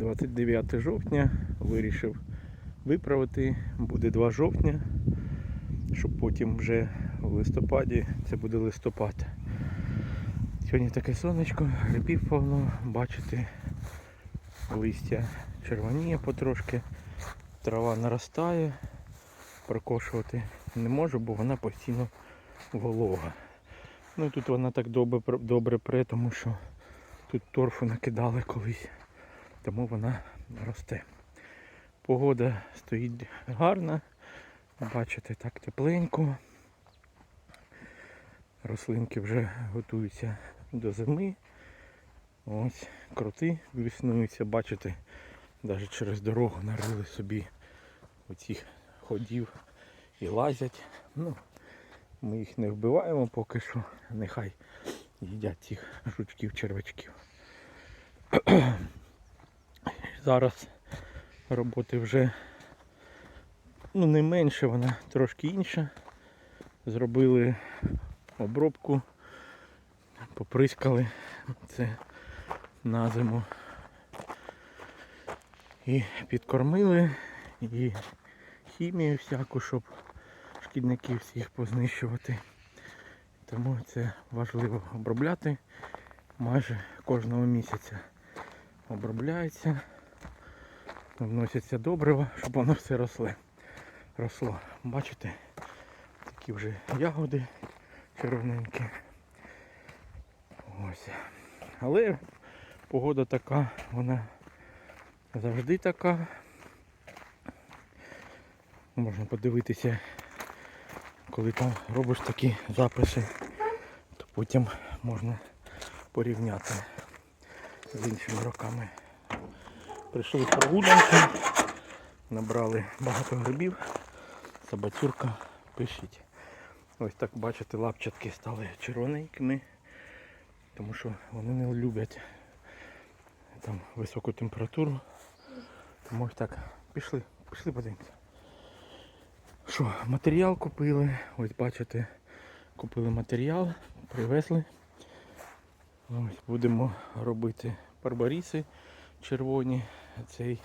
29 жовтня вирішив виправити. Буде 2 жовтня, щоб потім вже в листопаді це буде листопад. Сьогодні таке сонечко, грибів повно, бачите, листя червоніє потрошки, трава наростає, прокошувати не можу, бо вона постійно волога. Ну і тут вона так добре, добре пре, тому що тут торфу накидали колись, тому вона росте. Погода стоїть гарна, бачите, так тепленько. Рослинки вже готуються до зими. Ось крути віснуються, бачите, навіть через дорогу нарили собі оцих ходів і лазять. Ну, ми їх не вбиваємо поки що, нехай їдять цих жучків, червячків. Зараз роботи вже ну, не менше, вона трошки інша. Зробили обробку, поприскали це на зиму. І підкормили, і хімію всяку, щоб шкідників всіх познищувати. Тому це важливо обробляти майже кожного місяця. Обробляється, вносяться добрива, щоб воно все росло. росло. Бачите, такі вже ягоди червоненькі. Ось. Але погода така, вона завжди така. Можна подивитися, коли там робиш такі записи, то потім можна порівняти з іншими роками. Прийшли з прогулянки, набрали багато грибів, собацюрка, пишіть. Ось так бачите, лапчатки стали червоненькими, тому що вони не люблять там високу температуру. Тому ось так пішли, пішли подивимося. Що, матеріал купили, ось бачите, купили матеріал, привезли. Ось будемо робити барбаріси червоні, цей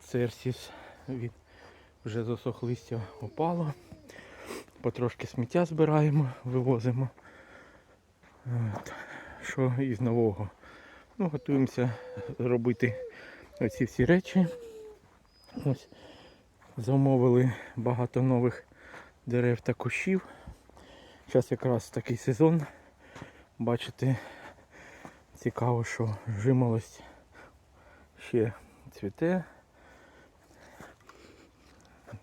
церсіс від вже засох листя опало. Потрошки сміття збираємо, вивозимо. От. Що із нового? Ну, готуємося робити оці всі речі. Ось замовили багато нових дерев та кущів. Зараз якраз такий сезон. Бачите, цікаво, що жимолость ще цвіте.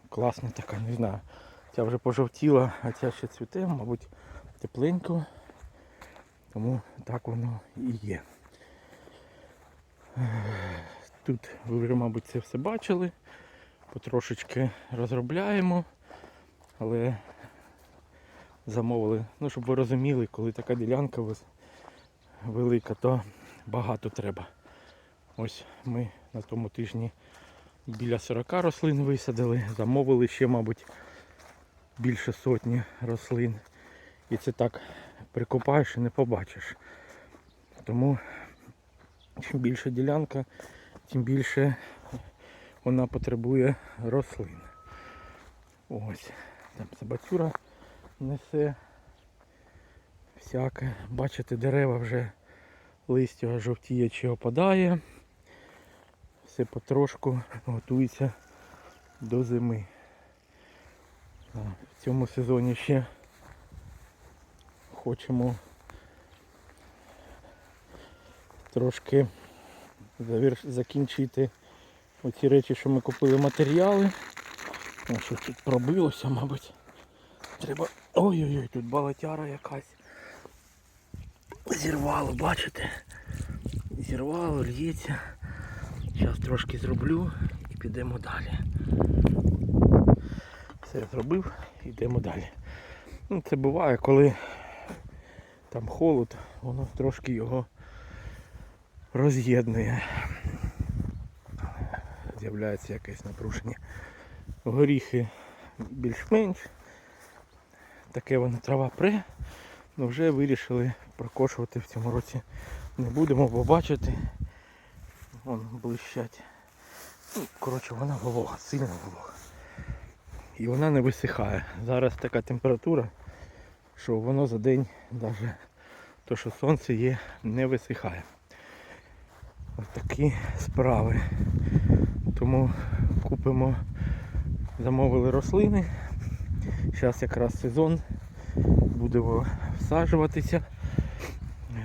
Класна така, не знаю. Ця вже пожовтіла, а ця ще цвіте, мабуть, тепленько. Тому так воно і є. Тут ви вже, мабуть, це все бачили. Потрошечки розробляємо, але замовили, ну щоб ви розуміли, коли така ділянка велика, то багато треба. Ось ми на тому тижні біля 40 рослин висадили, замовили ще, мабуть, більше сотні рослин. І це так прикопаєш і не побачиш. Тому чим більше ділянка, тим більше вона потребує рослин. Ось. Там собацюра несе всяке. Бачите, дерева вже листя жовтіє чи опадає. Все потрошку готується до зими. В цьому сезоні ще хочемо трошки закінчити оці речі, що ми купили матеріали. О, що тут пробилося, мабуть. Треба... Ой-ой-ой, тут балатяра якась. Зірвало, бачите? Зірвало, лється. Зараз трошки зроблю і підемо далі. Все зробив, йдемо далі. Ну, це буває, коли там холод, воно трошки його роз'єднує. З'являється якесь напруження. Горіхи більш-менш. Таке воно трава пре, але вже вирішили прокошувати в цьому році. Не будемо, бо бачити. Вон блищать. Ну, коротше, вона волога, сильно волога. І вона не висихає. Зараз така температура, що воно за день навіть то, що сонце є, не висихає. Ось такі справи. Тому купимо, замовили рослини. Зараз якраз сезон, будемо всаджуватися.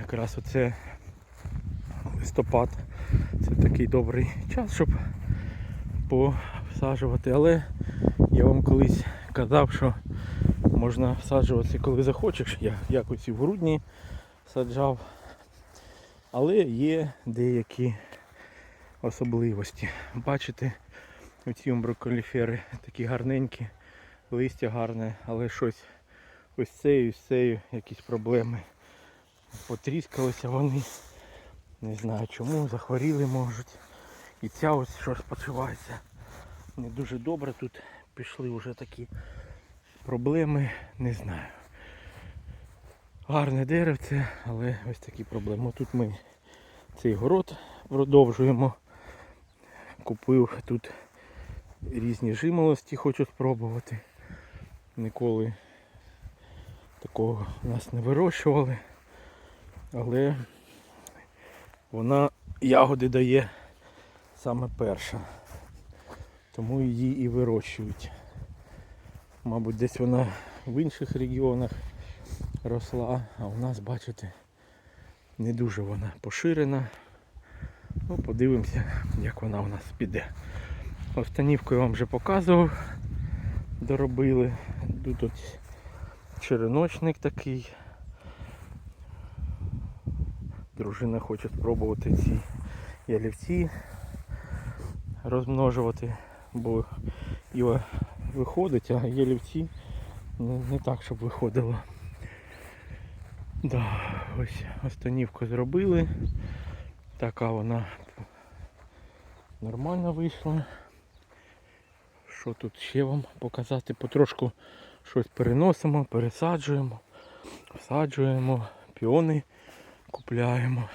Якраз оце листопад. Це такий добрий час, щоб посаджувати. Але я вам колись казав, що можна всаджуватися коли захочеш. Я якось і в грудні саджав. Але є деякі особливості. Бачите, оці умброколіфери такі гарненькі, листя гарне, але щось ось цею, з цею якісь проблеми. Потріскалися вони. Не знаю чому, захворіли можуть. І ця ось що спочивається. Не дуже добре. Тут пішли вже такі проблеми, не знаю. Гарне деревце, але ось такі проблеми. Тут ми цей город продовжуємо. Купив тут різні жимолості, хочу спробувати. Ніколи такого нас не вирощували. Але вона ягоди дає саме перша. Тому її і вирощують. Мабуть, десь вона в інших регіонах росла, а у нас, бачите, не дуже вона поширена. Ну, подивимося, як вона у нас піде. Останівку я вам вже показував, доробили. Тут ось череночник такий. Дружина хоче спробувати ці ялівці розмножувати, бо іва виходить, а ялівці не, не так, щоб виходило. Да, ось останівку зробили. Така вона нормально вийшла. Що тут ще вам показати? Потрошку щось переносимо, пересаджуємо, всаджуємо, піони купляємо.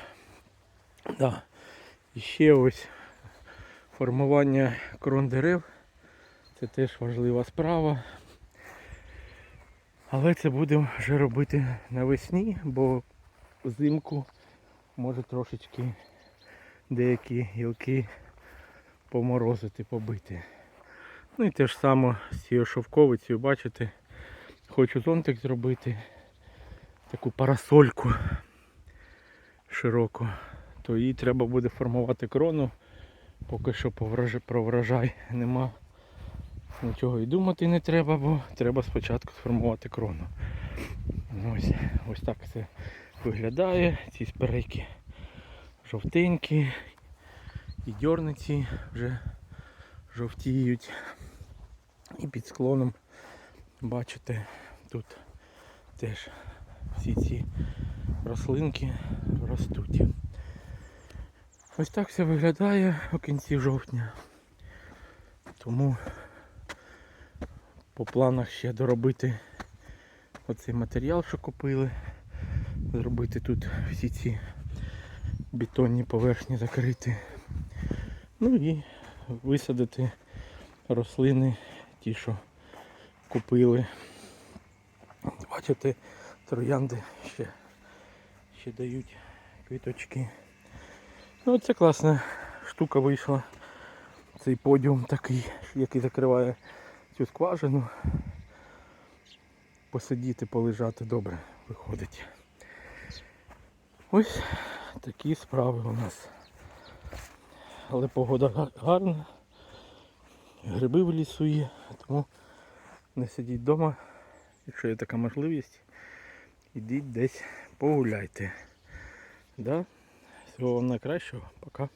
Да. І ще ось формування крон дерев. Це теж важлива справа. Але це будемо вже робити навесні, бо взимку може трошечки деякі гілки поморозити, побити. Ну і те ж саме з цією шовковицею, бачите, хочу зонтик зробити, таку парасольку широку, то їй треба буде формувати крону. Поки що про врожай нема нічого і думати не треба, бо треба спочатку сформувати крону. Ось, ось так це виглядає. Ці спирейки жовтенькі і дьорниці вже жовтіють. І під склоном бачите тут теж всі ці рослинки ростуть. Ось так все виглядає у кінці жовтня. Тому по планах ще доробити оцей матеріал, що купили. Зробити тут всі ці бетонні поверхні закрити. Ну і висадити рослини, ті, що купили. Бачите, троянди ще, ще дають квіточки. Ну це класна штука вийшла. Цей подіум такий, який закриває цю скважину. Посидіти, полежати добре виходить. Ось такі справи у нас. Але погода гарна. Гриби в лісу є, тому не сидіть вдома. Якщо є така можливість, ідіть десь погуляйте. Да? Всього вам найкращого. Пока.